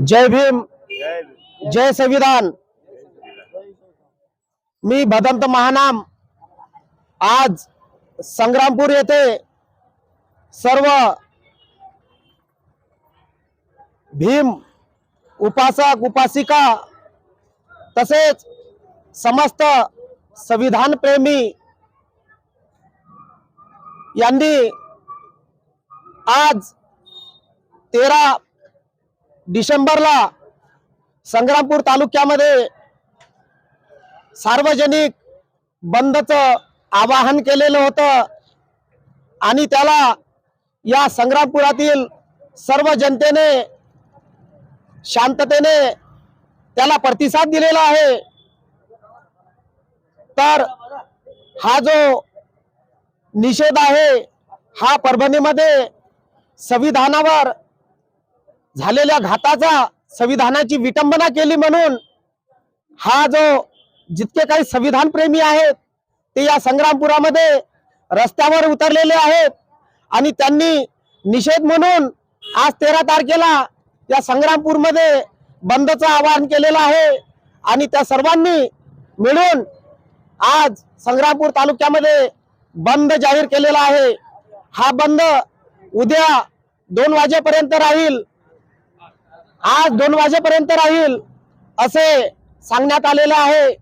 जय भीम। जय संविधान। मी भदंत महानाम। आज संग्रामपूर येथे सर्व भीम उपासक उपासिका तसेच समस्त संविधान प्रेमी यांनी आज तेरा डिसेंबरला संग्रामपूर तालुक्यामध्ये सार्वजनिक बंदचं आवाहन केलेलं होतं आणि त्याला या संग्रामपुरातील सर्व जनतेने शांततेने त्याला प्रतिसाद दिलेला आहे. तर हा जो निषेध आहे हा परभणीमध्ये संविधानावर झालेल्या घाताचा संविधानाची विटंबना केली म्हणून हा जो जितके काही संविधान प्रेमी आहेत ते या संग्रामपुरामध्ये रस्त्यावर उतरलेले आहेत आणि त्यांनी निषेध म्हणून आज तेरा तारखेला या संग्रामपूरमध्ये बंदचं आवाहन केलेलं आहे आणि त्या सर्वांनी मिळून आज संग्रामपूर तालुक्यामध्ये बंद जाहीर केलेला आहे. हा बंद उद्या दोन वाजेपर्यंत राहील. आज दोन वाजेपर्यंत राहील असे सांगण्यात आलेले आहे.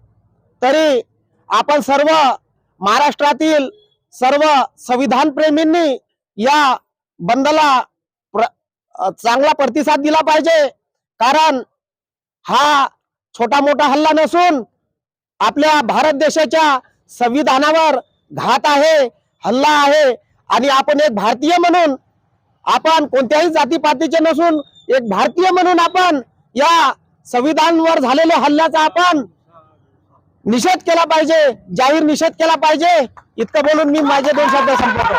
तरी आपण सर्व महाराष्ट्रातील सर्व संविधान प्रेमींनी या बंदला प्र चांगला प्रतिसाद दिला पाहिजे. कारण हा छोटा मोठा हल्ला नसून आपल्या भारत देशाच्या संविधानावर घात आहे हल्ला आहे. आणि आपण एक भारतीय म्हणून आपण कोणत्याही जातीपातीचे नसून एक भारतीय म्हणून आपण या संविधानवर झालेल्या हल्ल्याचा आपण निषेध केला पाहिजे जाहीर निषेध केला पाहिजे. इतकं बोलून मी माझे दोन शब्द संपवतो.